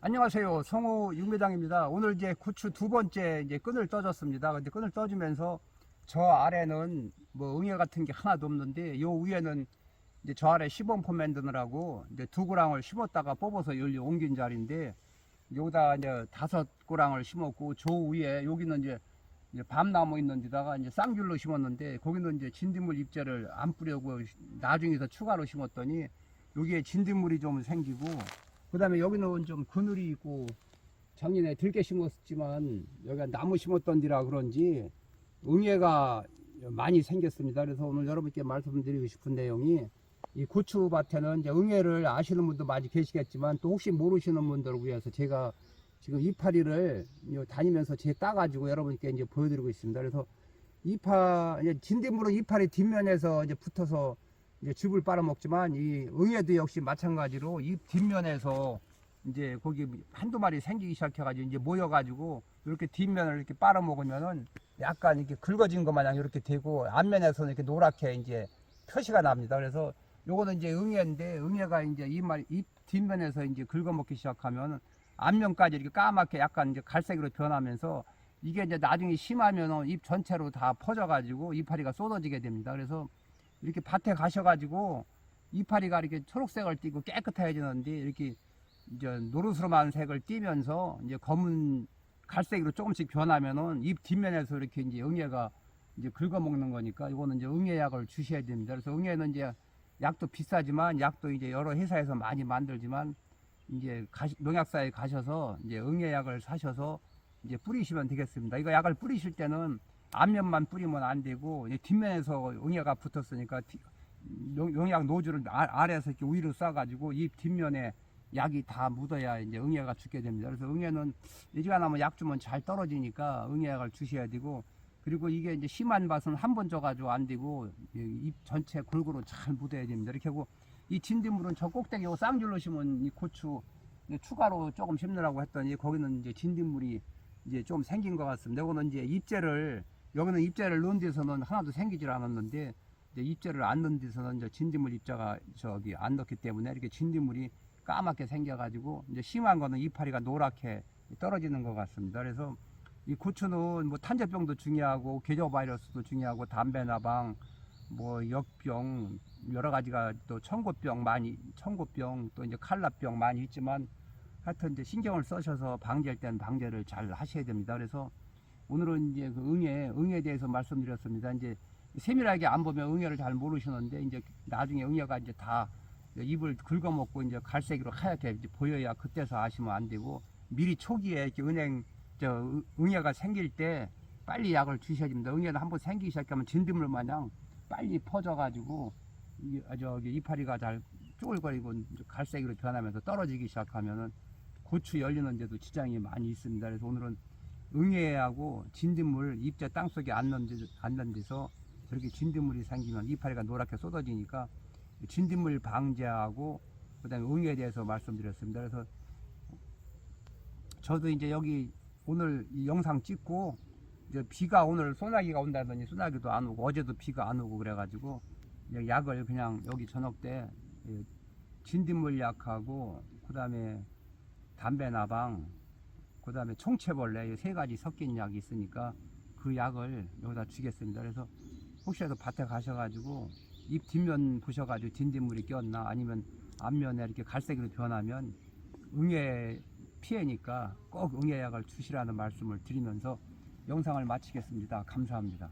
안녕하세요. 성우 육매장입니다. 오늘 이제 구추 두 번째 이제 끈을 떠줬습니다. 근데 끈을 떠주면서 저 아래는 뭐 응애 같은 게 하나도 없는데 요 위에는 이제 저 아래 시범 포 만드느라고 이제 두 고랑을 심었다가 뽑아서 열리 옮긴 자리인데 여기다 이제 다섯 고랑을 심었고 저 위에 여기는 이제 이제 밤나무 있는 데다가 이제 쌍귤로 심었는데 거기는 이제 진딧물 잎재를 안 뿌려고 나중에 더 추가로 심었더니 여기에 진딧물이 좀 생기고 그 다음에 여기는 좀 그늘이 있고 작년에 들깨 심었지만 여기가 나무 심었던 데라 그런지 응애가 많이 생겼습니다. 그래서 오늘 여러분께 말씀드리고 싶은 내용이 이 고추밭에는 이제 응애를 아시는 분도 많이 계시겠지만 또 혹시 모르시는 분들을 위해서 제가 지금 이파리를 요 다니면서 제 따가지고 여러분께 이제 보여드리고 있습니다. 그래서 이파 진딧물은 이파리 뒷면에서 이제 붙어서 이제 즙을 빨아먹지만 이 응애도 역시 마찬가지로 이 뒷면에서 이제 거기 한두 마리 생기기 시작해가지고 이제 모여가지고 이렇게 뒷면을 이렇게 빨아먹으면은 약간 이렇게 긁어진 것 마냥 이렇게 되고 앞면에서는 이렇게 노랗게 이제 표시가 납니다. 그래서 요거는 이제 응애인데 응애가 이제 이 말, 이 뒷면에서 이제 긁어먹기 시작하면 앞면까지 이렇게 까맣게 약간 이제 갈색으로 변하면서 이게 이제 나중에 심하면은 잎 전체로 다 퍼져가지고 이파리가 쏟아지게 됩니다. 그래서 이렇게 밭에 가셔가지고 이파리가 이렇게 초록색을 띠고 깨끗해지는데 이렇게 이제 노르스름한 색을 띠면서 이제 검은 갈색으로 조금씩 변하면은 잎 뒷면에서 이렇게 이제 응애가 이제 긁어먹는 거니까 이거는 이제 응애약을 주셔야 됩니다. 그래서 응애는 이제 약도 비싸지만 약도 이제 여러 회사에서 많이 만들지만 이제 가시- 농약사에 가셔서 이제 응애약을 사셔서 이제 뿌리시면 되겠습니다. 이거 약을 뿌리실 때는 앞면만 뿌리면 안 되고 뒷면에서 응애가 붙었으니까 용약 노즐을 아, 아래에서 이렇게 위로 쏴가지고 이 뒷면에 약이 다 묻어야 이제 응애가 죽게 됩니다. 그래서 응애는 일주일하면 약 주면 잘 떨어지니까 응애약을 주셔야 되고 그리고 이게 이제 심한 밭은 한번 줘가지고 안 되고 이잎 전체 골고루 잘 묻어야 됩니다. 이렇게 하고 이 진딧물은 저 꼭대기 요 쌍줄로 심은 이 고추 추가로 조금 심느라고 했더니 거기는 이제 진딧물이 이제 좀 생긴 것 같습니다. 이거는 이제 잎재를 여기는 잎재를 넣은 데서는 하나도 생기질 않았는데 이제 잎재를 안 넣은 데서는 이제 진딧물 잎자가 저기 안 넣기 때문에 이렇게 진딧물이 까맣게 생겨가지고 이제 심한 거는 이파리가 노랗게 떨어지는 것 같습니다. 그래서 이 고추는 뭐 탄저병도 중요하고 계절 바이러스도 중요하고 담배 나방 뭐 역병 여러 가지가 또 청고병 많이 청고병 또 이제 칼라병 많이 있지만 하여튼 이제 신경을 써셔서 방지할 때는 방제를 잘 하셔야 됩니다. 그래서 오늘은 이제 그 응애 응애에 대해서 말씀드렸습니다. 이제 세밀하게 안 보면 응애를 잘 모르시는데 이제 나중에 응애가 이제 다 입을 긁어먹고 이제 갈색으로 하얗게 이제 보여야 그때서 아시면 안 되고 미리 초기에 이렇게 은행 저 응- 응애가 생길 때 빨리 약을 주셔야 됩니다. 응애는 한번 생기기 시작하면 진딧물 마냥 빨리 퍼져가지고 이 이파리가 잘 쪼글거리고 갈색으로 변하면서 떨어지기 시작하면은 고추 열리는 데도 지장이 많이 있습니다. 그래서 오늘은 응애하고 진딧물 잎자 땅 속에 앉는 데, 앉는 데서 저렇게 진딧물이 생기면 이파리가 노랗게 쏟아지니까 진딧물 방제하고 그다음에 응애에 대해서 말씀드렸습니다. 그래서 저도 이제 여기 오늘 이 영상 찍고 이제 비가 오늘 소나기가 온다더니 소나기도 안 오고 어제도 비가 안 오고 그래가지고 약을 그냥 여기 저녁 때이 진딧물 약하고 그다음에 담배 나방 그 다음에 총체벌레 이세 가지 섞인 약이 있으니까 그 약을 여기다 주겠습니다. 그래서 혹시라도 밭에 가셔가지고 잎 뒷면 보셔가지고 진딧물이 꼈나 아니면 앞면에 이렇게 갈색으로 변하면 응애 피해니까 꼭 응애약을 주시라는 말씀을 드리면서 영상을 마치겠습니다. 감사합니다.